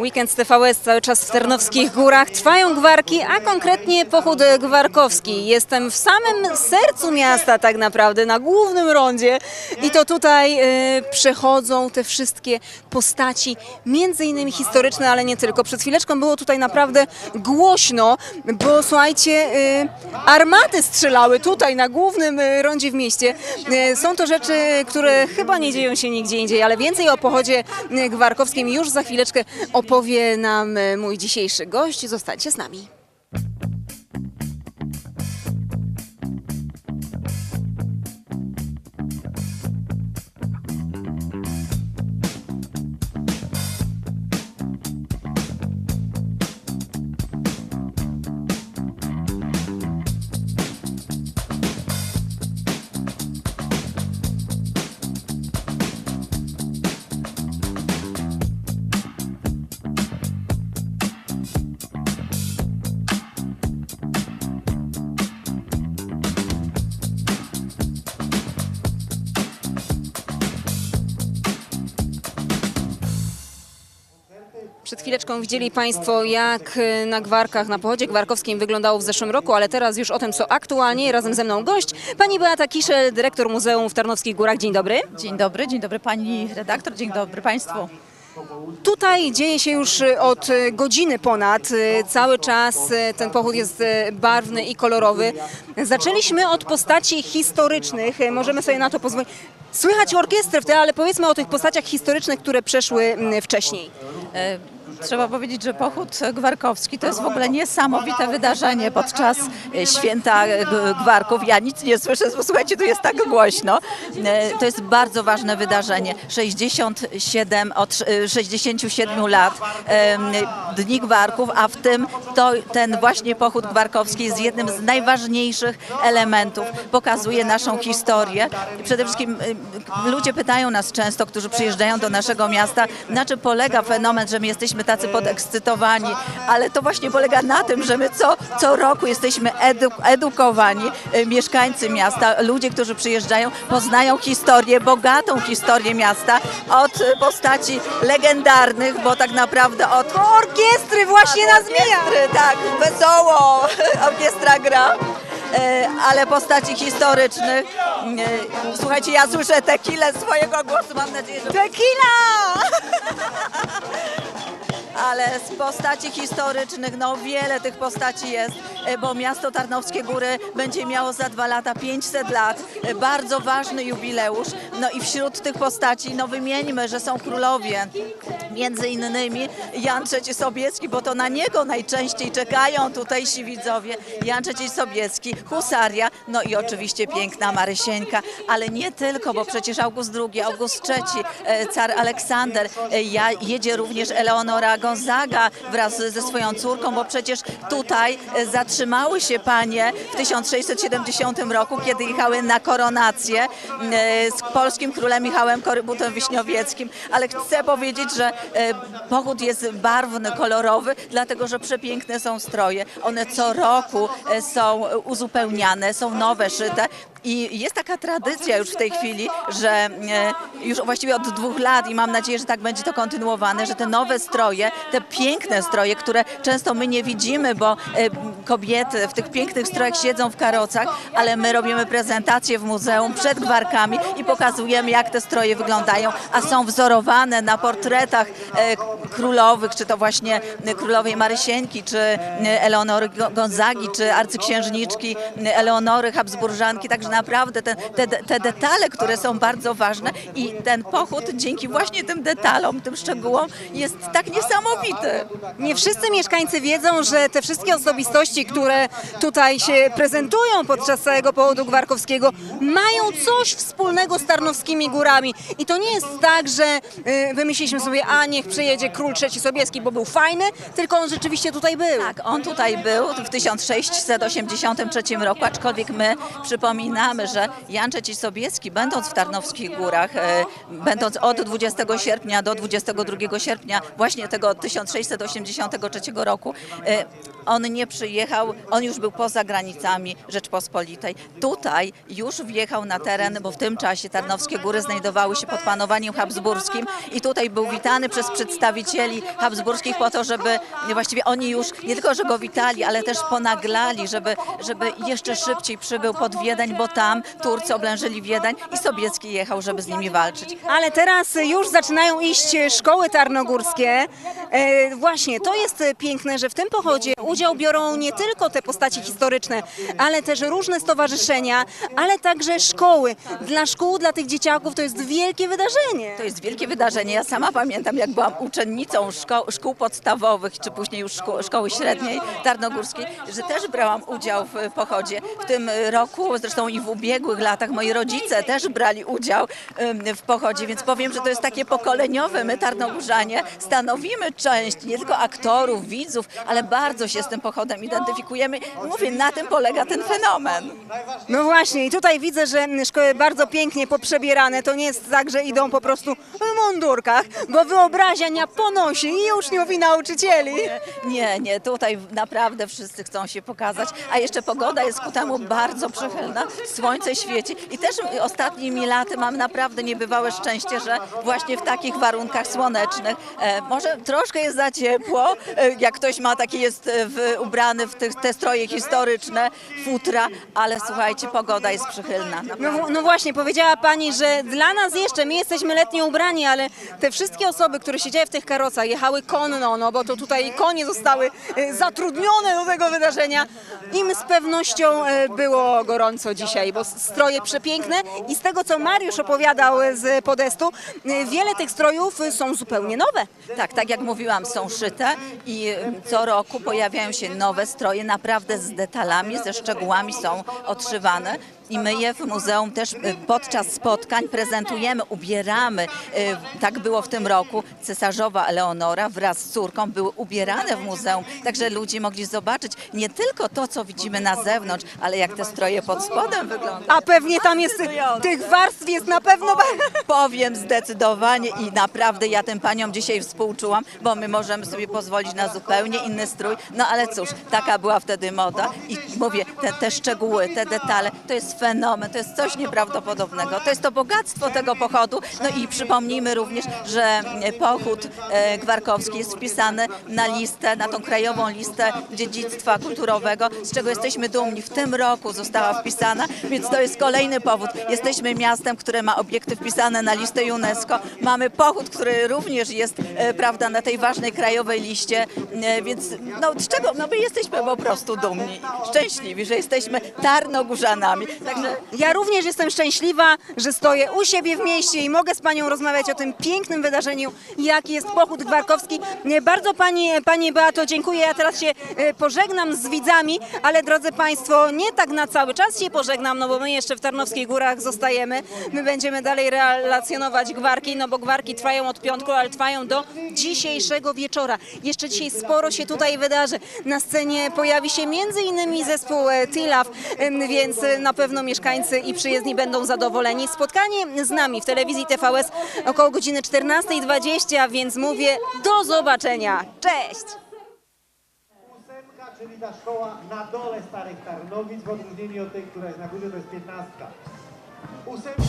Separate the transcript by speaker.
Speaker 1: Weekend TVS cały czas w Tarnowskich Górach. Trwają gwarki, a konkretnie pochód gwarkowski. Jestem w samym sercu miasta tak naprawdę, na głównym rondzie. I to tutaj e, przechodzą te wszystkie postaci, między innymi historyczne, ale nie tylko. Przed chwileczką było tutaj naprawdę głośno, bo słuchajcie, e, armaty strzelały tutaj na głównym e, rondzie w mieście. E, Są to rzeczy, które chyba nie dzieją się nigdzie indziej, ale więcej o pochodzie e, gwarkowskim już za chwileczkę opowie nam e, mój dzisiejszy gość. Zostańcie z nami. Przed chwileczką widzieli Państwo, jak e, na gwarkach, na pochodzie gwarkowskim wyglądało w zeszłym roku, ale teraz już o tym, co aktualnie. Razem ze mną gość, pani Beata Kiszel, dyrektor Muzeum w Tarnowskich Górach. Dzień dobry.
Speaker 2: Dzień dobry, dzień dobry pani redaktor, dzień dobry państwu.
Speaker 1: Tutaj dzieje się już e, od e, godziny ponad. Cały czas ten pochód jest barwny i kolorowy. Zaczęliśmy od postaci historycznych. Możemy sobie na to pozwolić. Słychać orkiestrę w tle, ale powiedzmy o tych postaciach historycznych, które przeszły wcześniej.
Speaker 2: Trzeba powiedzieć, że pochód gwarkowski to jest w ogóle niesamowite wydarzenie podczas e, święta e, gwarków. Ja nic nie słyszę, słuchajcie, tu jest tak głośno. E, To jest bardzo ważne wydarzenie. 67, od e, 67 lat Dni Gwarków, a w tym to, ten właśnie pochód gwarkowski jest jednym z najważniejszych elementów. Pokazuje naszą historię. Przede wszystkim ludzie pytają nas często, którzy przyjeżdżają do naszego miasta, na czym polega fenomen, że my jesteśmy tacy podekscytowani, ale to właśnie polega na tym, że my co, co roku jesteśmy edu, edukowani, y, mieszkańcy miasta, ludzie, którzy przyjeżdżają, poznają historię, bogatą historię miasta od y, postaci legendarnych, bo tak naprawdę od
Speaker 1: Orkiestry właśnie nas!
Speaker 2: Orkiestry, tak, wesoło orkiestra gra. E, Ale postaci historycznych. Słuchajcie, ja słyszę tequilę swojego głosu, mam nadzieję, że
Speaker 1: Tequila!
Speaker 2: Ale z postaci historycznych, no wiele tych postaci jest, e, bo miasto Tarnowskie Góry będzie miało za dwa lata 500 lat. E, Bardzo ważny jubileusz. No i wśród tych postaci, no wymieńmy, że są królowie. Między innymi Jan III Sobieski, bo to na niego najczęściej czekają tutejsi widzowie. Jan III Sobieski, Husaria, no i oczywiście piękna Marysieńka, ale nie tylko, bo przecież August II, August III, e, car Aleksander, jedzie również Eleonora Gonzaga wraz ze swoją córką, bo przecież tutaj zatrzymały się panie w 1670 roku, kiedy jechały na koronację e, z polskim królem Michałem Korybutem Wiśniowieckim, ale chcę powiedzieć, że e, pochód jest barwny, kolorowy, dlatego że przepiękne są stroje. One co roku e, są uzupełniane, są nowe, szyte. I jest taka tradycja już w tej chwili, że e, już właściwie od dwóch lat i mam nadzieję, że tak będzie to kontynuowane, że te nowe stroje, te piękne stroje, które często my nie widzimy, bo e, kobiety w tych pięknych strojach siedzą w karocach, ale my robimy prezentację w muzeum przed gwarkami i pokazujemy, jak te stroje wyglądają, a są wzorowane na portretach e, królowych, czy to właśnie królowej Marysieńki, czy Eleonory Go- Gonzagi, czy arcyksiężniczki Eleonory Habsburżanki, także naprawdę te, te, te detale, które są bardzo ważne i ten pochód dzięki właśnie tym detalom, tym szczegółom jest tak niesamowity.
Speaker 1: Nie wszyscy mieszkańcy wiedzą, że te wszystkie osobistości, które tutaj się prezentują podczas całego pochodu gwarkowskiego, mają coś wspólnego z Tarnowskimi Górami. I to nie jest tak, że y, wymyśliliśmy sobie, a niech przyjedzie król trzeci Sobieski, bo był fajny, tylko on rzeczywiście tutaj był.
Speaker 2: Tak, on tutaj był w 1683 roku, aczkolwiek my przypominamy, przypominamy, że Jan III Sobieski, będąc w Tarnowskich Górach, e, będąc od 20 sierpnia do 22 sierpnia właśnie tego 1683 roku, e, on nie przyjechał, on już był poza granicami Rzeczpospolitej. Tutaj już wjechał na teren, bo w tym czasie Tarnowskie Góry znajdowały się pod panowaniem habsburskim i tutaj był witany przez przedstawicieli habsburskich po to, żeby właściwie oni już nie tylko, że go witali, ale też ponaglali, żeby, żeby jeszcze szybciej przybył pod Wiedeń, bo tam Turcy oblężyli Wiedeń i Sobieski jechał, żeby z nimi walczyć.
Speaker 1: Ale teraz już zaczynają iść szkoły tarnogórskie. E, właśnie, to jest piękne, że w tym pochodzie udział biorą nie tylko te postaci historyczne, ale też różne stowarzyszenia, ale także szkoły. Dla szkół, dla tych dzieciaków to jest wielkie wydarzenie.
Speaker 2: To jest wielkie wydarzenie. Ja sama pamiętam, jak byłam uczennicą szko szkół podstawowych, czy później już szko szkoły średniej tarnogórskiej, że też brałam udział w pochodzie. W tym roku, zresztą i w ubiegłych latach, moi rodzice też brali udział w pochodzie, więc powiem, że to jest takie pokoleniowe. My, tarnogórzanie, stanowimy część nie tylko aktorów, widzów, ale bardzo się z tym pochodem identyfikujemy. Mówię, na tym polega ten fenomen.
Speaker 1: No właśnie, i tutaj widzę, że szkoły bardzo pięknie poprzebierane. To nie jest tak, że idą po prostu w mundurkach, bo wyobraźnia ponosi i uczniów, i nauczycieli.
Speaker 2: Nie, nie, tutaj naprawdę wszyscy chcą się pokazać, a jeszcze pogoda jest ku temu bardzo przychylna, słońce świeci i też ostatnimi laty mam naprawdę niebywałe szczęście, że właśnie w takich warunkach słonecznych, e, może troszkę jest za ciepło, e, jak ktoś ma taki jest e, w, ubrany w tych, te stroje historyczne, futra, ale słuchajcie, pogoda jest przychylna.
Speaker 1: No, no właśnie, powiedziała Pani, że dla nas jeszcze, my jesteśmy letnio ubrani, ale te wszystkie osoby, które siedziały w tych karocach, jechały konno, no bo to tutaj konie zostały zatrudnione do tego wydarzenia. Im z pewnością było gorąco dzisiaj, bo stroje przepiękne i z tego, co Mariusz opowiadał e, z podestu, e, wiele tych strojów e, są zupełnie nowe.
Speaker 2: Tak, tak jak mówiłam, są szyte i co roku pojawiają się nowe stroje, naprawdę z detalami, ze szczegółami są odszywane. I my je w muzeum też y, podczas spotkań prezentujemy, ubieramy. Y, Tak było w tym roku. Cesarzowa Eleonora wraz z córką były ubierane w muzeum, także ludzie mogli zobaczyć nie tylko to, co widzimy na zewnątrz, ale jak te stroje pod spodem wyglądają.
Speaker 1: A pewnie tam jest, tych warstw jest na pewno...
Speaker 2: Powiem zdecydowanie i naprawdę ja tym paniom dzisiaj współczułam, bo my możemy sobie pozwolić na zupełnie inny strój. No ale cóż, taka była wtedy moda i mówię, te, te szczegóły, te detale, to jest fenomen, to jest coś nieprawdopodobnego. To jest to bogactwo tego pochodu. No i przypomnijmy również, że pochód e, gwarkowski jest wpisany na listę, na tą krajową listę dziedzictwa kulturowego, z czego jesteśmy dumni. W tym roku została wpisana, więc to jest kolejny powód. Jesteśmy miastem, które ma obiekty wpisane na listę UNESCO. Mamy pochód, który również jest e, prawda, na tej ważnej krajowej liście, e, więc no, z czego? No my jesteśmy po prostu dumni, szczęśliwi, że jesteśmy tarnogórzanami. Także
Speaker 1: Ja również jestem szczęśliwa, że stoję u siebie w mieście i mogę z Panią rozmawiać o tym pięknym wydarzeniu, jaki jest pochód gwarkowski. Bardzo Pani, Pani Beato dziękuję. Ja teraz się e, pożegnam z widzami, ale drodzy Państwo, nie tak na cały czas się pożegnam, no bo my jeszcze w Tarnowskich Górach zostajemy. My będziemy dalej relacjonować gwarki, no bo gwarki trwają od piątku, ale trwają do dzisiejszego wieczora. Jeszcze dzisiaj sporo się tutaj wydarzy. Na scenie pojawi się między innymi zespół e, Tilaf, em, więc e, na pewno pewno mieszkańcy i przyjezdni będą zadowoleni. Spotkanie z nami w telewizji TVS około godziny 14.20, więc mówię do zobaczenia. Cześć!
Speaker 3: Ósemka, czyli ta szkoła na dole Starych Tarnowic, w odróżnieniu od tej, która jest na górze, to jest 15. Ósemka...